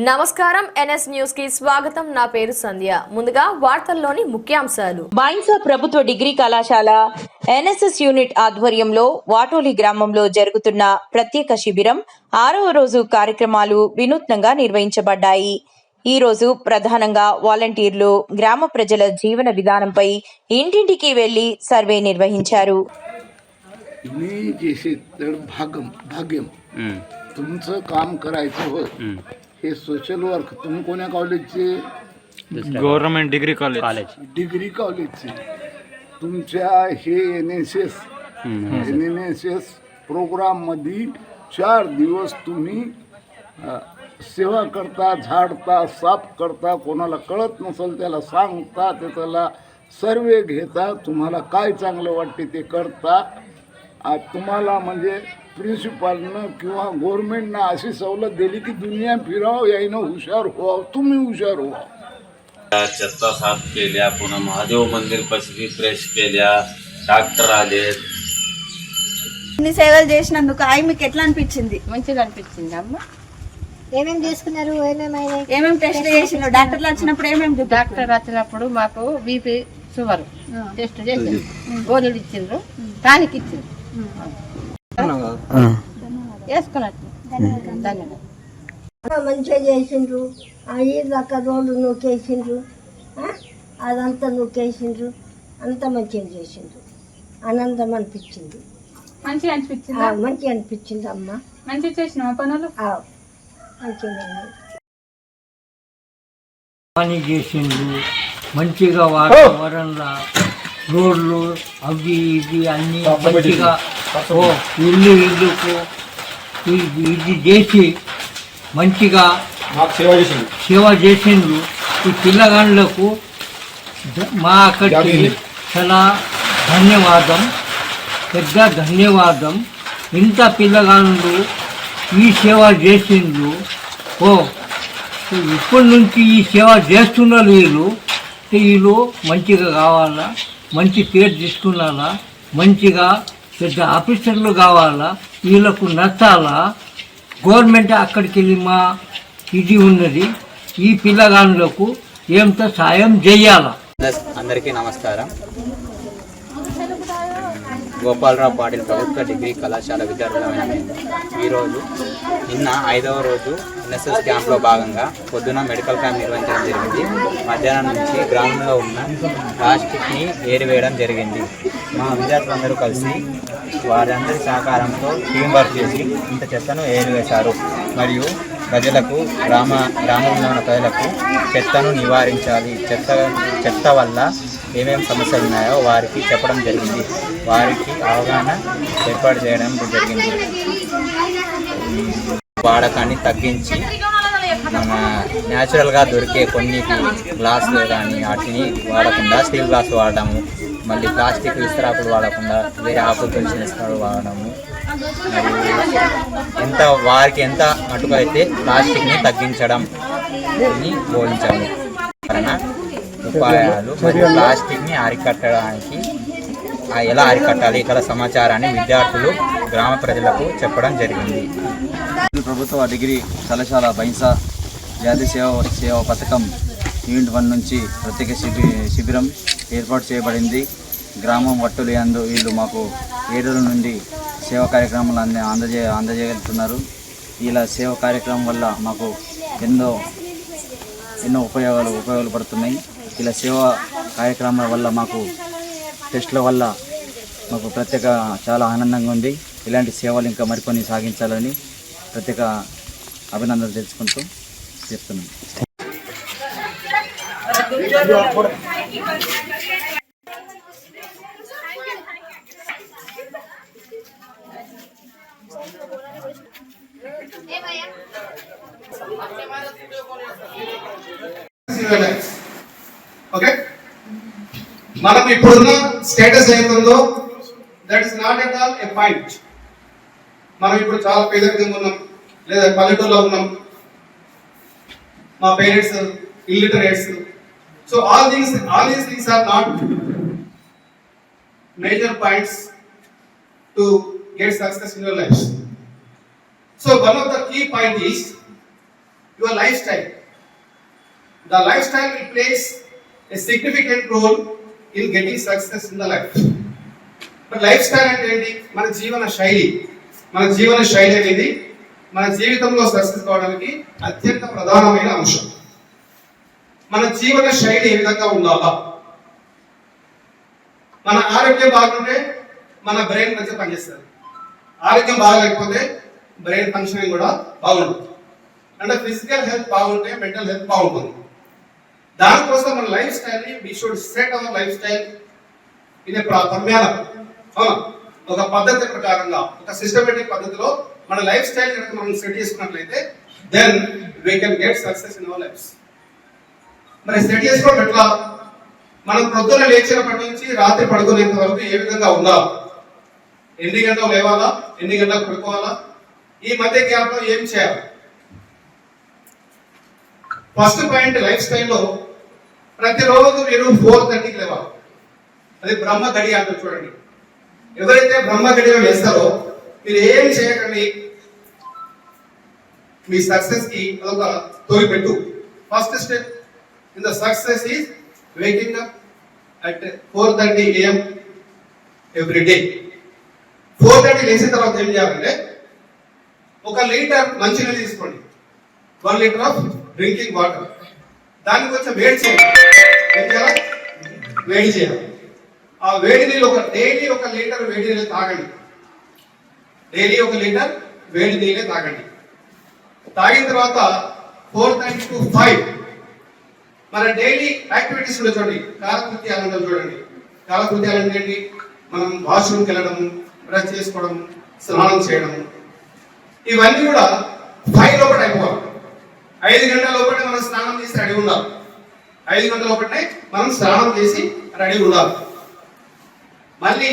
నమస్కారం NS news కి స్వాగతం నా పేరు సంధ్య ముందుగా వార్తల్లోని ముఖ్యాంశాలు బైన్సా ప్రభుత్వ డిగ్రీ కళాశాల ఎన్ఎస్ఎస్ యూనిట్ ఆధ్వర్యంలో వాటోలి గ్రామంలో జరుగుతున్న ప్రత్యేక శిబిరం ఆరవ రోజు కార్యక్రమాలు వినూత్నంగా నిర్వహించబడ్డాయి ఈ రోజు ప్రధానంగా వాలంటీర్లు గ్రామ ప్రజల జీవన విధానంపై ఇంటింటికి వెళ్లి సర్వే నిర్వహించారు मी जैसे तर भागम भाग्यम तुमचं काम करायचं होय हे सोशल वर्क तुम्ही कोण्या कॉलेजचे government degree college college degree कॉलेजचे तुमच्या हे N S S N N S S प्रोग्राममध्ये चार दिवस तुम्ही अ, सेवा करता झाडता साफ करता कोणाला कळत नसेल त्याला सांगता ते त्याला सर्वे घेता तुम्हाला काय चांगलं वाटते ते करता. आ, तुम्हाला म्हणजे प्रिन्सिपालनं किंवा गव्हर्नमेंटनं अशी सवलत दिली की दुनिया फिरावं यायनं हुशार व्हावं तुम्ही हुशार व्हा చెత్త సాఫ్ केल्या पुन्हा महादेव मंदिर पशी फ्रेश केल्या డాక్టర్ आलेत ఇన్ని సేవలు చేసినందుకు అవి మీకు ఎట్లా అనిపించింది మంచిగా అనిపించింది అమ్మ ఏమేమి తీసుకున్నారు ఏమేమైనా ఏమేమి టెస్ట్ చేసిండ్రు డాక్టర్లు వచ్చినప్పుడు ఏమేమి చూపించారు? డాక్టర్ వచ్చినప్పుడు మాకు బీపీ షుగర్ టెస్ట్ చేసిండ్రు గోళీలు ఇచ్చిండ్రు టానిక్ ఇచ్చిండ్రు వేసుకున్నట్టు. ధన్యవాదాలు. మంచిగా చేసిండ్రు. అయ్యి దాకా రోడ్లు నూకేసిండ్రు. ఆ? అదంతా నూకేసిండ్రు. అంతా మంచిగా చేసిండ్రు. ఆనందం అనిపించింది. మంచిగా అనిపించింది? ఆ, మంచిగా అనిపించింది అమ్మ. మంచిగా చేసిన పనులు? ఆ, మంచిగా పని చేసిండ్రు. మంచిగా వాతావరణంలో రోడ్లు అవి ఇవి అన్ని మంచిగా ఓ ఇల్లు ఇల్లుకు ఇది చేసి మంచిగా సేవ చేసిండ్రు. ఈ పిల్లగాళ్ళకు మా అక్కడికి చాలా ధన్యవాదం. పెద్ద ధన్యవాదం. ఇంత పిల్లగాళ్ళు ఈ సేవ చేసిండ్రు. ఓ ఇప్పటి నుంచి ఈ సేవ చేస్తున్నారు వీళ్ళు. వీళ్ళు మంచిగా కావాలా? మంచి పేరు తీసుకున్నారా? మంచిగా పెద్ద ఆఫీసర్లు కావాలా? వీళ్ళకు నచ్చాలా? గవర్నమెంట్ అక్కడికి వెళ్ళి మా ఇది ఉన్నది. ఈ పిల్లగాళ్ళకు ఏంతో సాయం చేయాలా? అందరికీ నమస్కారం. గోపాలరావు పాటిల్ ప్రభుత్వ డిగ్రీ కళాశాల విద్యార్థులమైన ఈరోజు నిన్న ఐదవ రోజు ఎన్ఎస్ఎస్ క్యాంప్లో భాగంగా పొద్దున మెడికల్ క్యాంప్ నిర్వహించడం జరిగింది. మధ్యాహ్నం నుంచి గ్రామంలో ఉన్న ప్లాస్టిక్ని ఏరివేయడం జరిగింది. మా విద్యార్థులందరూ కలిసి వారందరి సహకారంతో టీం వర్క్ చేసి ఇంత చెత్తను ఏరివేశారు. మరియు ప్రజలకు గ్రామ గ్రామంలో ఉన్న ప్రజలకు చెత్తను నివారించాలి. చెత్త చెత్త వల్ల ఏమేమి సమస్యలు ఉన్నాయో వారికి చెప్పడం జరిగింది. వారికి అవగాహన ఏర్పాటు చేయడం జరిగింది. వాడకాన్ని తగ్గించి మన న్యాచురల్గా దొరికే కొన్ని గ్లాసులు కానీ వాటిని వాడకుండా స్టీల్ గ్లాస్ వాడడము మళ్ళీ ప్లాస్టిక్ విస్తరాకులు వాడకుండా వేరే ఆకులు తెలిసిన ఇస్తరాలు వాడడము. ఎంత వారికి ఎంత అటుగా అయితే ప్లాస్టిక్ని తగ్గించడం బోధించాము. వలన ఉపాయాలు మరియు ప్లాస్టిక్ని అరికట్టడానికి ఎలా అరికట్టాలి ఇక్కడ సమాచారాన్ని విద్యార్థులు గ్రామ ప్రజలకు చెప్పడం జరిగింది. ప్రభుత్వ డిగ్రీ కళాశాల బైన్సా జాతీయ సేవ సేవ పథకం యూనిట్ వన్ నుంచి ప్రత్యేక శిబి శిబిరం ఏర్పాటు చేయబడింది. గ్రామం వట్టులు అందు వీళ్ళు మాకు ఏడుల నుండి సేవా కార్యక్రమాలు అంద అందజే అందజేయగలుగుతున్నారు. ఇలా సేవ కార్యక్రమం వల్ల మాకు ఎన్నో ఎన్నో ఉపయోగాలు ఉపయోగాలు పడుతున్నాయి. ఇలా సేవా కార్యక్రమాల వల్ల మాకు టెస్ట్ల వల్ల మాకు ప్రత్యేక చాలా ఆనందంగా ఉంది. ఇలాంటి సేవలు ఇంకా మరికొన్ని సాగించాలని ప్రత్యేక అభినందనలు తెలుసుకుంటూ చెప్తున్నాను. ఓకే మనం ఇప్పుడున్న స్టేటస్ ఏముందో that is not at all a point మనం ఇప్పుడు చాలా పేదరికంగా ఉన్నాం. లేదా పల్లెటూరులో ఉన్నాం. మా parents illiterates so all things all these things are not major points to get success in your life so one of the key point is your lifestyle. The lifestyle will plays plays a role role in success success the life but life style అంటే ఏంటి మన జీవన శైలి మన జీవన శైలి అనేది మన జీవితంలో సక్సెస్ కావడానికి అత్యంత ప్రధానమైన అంశం. మన జీవన శైలి ఏ విధంగా ఉండాలా? మన ఆరోగ్యం బాగుంటే మన బ్రెయిన్ మంచిగా పనిచేస్తుంది. ఆరోగ్యం బాగాలేకపోతే బ్రెయిన్ ఫంక్షనింగ్ కూడా బాగుంటుంది అంటే ఫిజికల్ హెల్త్ బాగుంటే మెంటల్ హెల్త్ బాగుంటుంది. దానికోసం మన లైఫ్ స్టైల్ని we should set our life style. ఇది ప్రమ్యానం అవునా? ఒక పద్ధతి ప్రకారంగా ఒక సిస్టమేటిక్ పద్ధతిలో మన లైఫ్ స్టైల్ కనుక మనం సెట్ చేసుకున్నట్లయితే then we can get success in our life మరి సెట్ చేసుకోవడం ఎట్లా? మనం ప్రొద్దున లేచినప్పటి నుంచి రాత్రి పడుకునేంత వరకు ఏ విధంగా ఉండాలి? ఎన్ని గంటలు లేవాలా? ఎన్ని గంటలకు పడుకోవాలా? ఈ మధ్య క్యాప్లో ఏం చేయాలి? ఫస్ట్ పాయింట్ లైఫ్ స్టైల్లో ప్రతిరోజు మీరు ఫోర్ థర్టీకి లేవాలి. అది బ్రహ్మ గడి అంటారు చూడండి. ఎవరైతే బ్రహ్మ వేస్తారో మీరు ఏం చేయకండి. మీ సక్సెస్కి అదొక తొలి పెట్టు. First step in the success is waking up at four thirty AM every day four thirty లేచిన తర్వాత ఏం చేయాలంటే ఒక లీటర్ మంచినీళ్ళు తీసుకోండి. One litre of drinking water దాన్ని కొంచెం వేడి చేయాలి ఏం చేయాలి? వేడి చేయాలి. ఆ వేడి నీళ్ళు ఒక డైలీ ఒక లీటర్ వేడి నీళ్ళు తాగండి. డైలీ ఒక లీటర్ వేడి నీళ్ళే తాగండి. తాగిన తర్వాత ఫోర్ థర్టీ టు ఫైవ్. మన డైలీ యాక్టివిటీస్ కూడా చూడండి. కాలకృత్యాలు ఉండవు చూడండి. కాలకృత్యాలు అంటే ఏంటి? మనం వాష్రూమ్కి వెళ్ళడం బ్రష్ చేసుకోవడం స్నానం చేయడం ఇవన్నీ కూడా ఫైవ్ లోపల అయిపోవాలి. ఐదు గంటల లోపలే మనం స్నానం చేసి రెడీ ఉండాలి. ఐదు గంటల లోపలనే మనం స్నానం చేసి రెడీ ఉండాలి. మళ్ళీ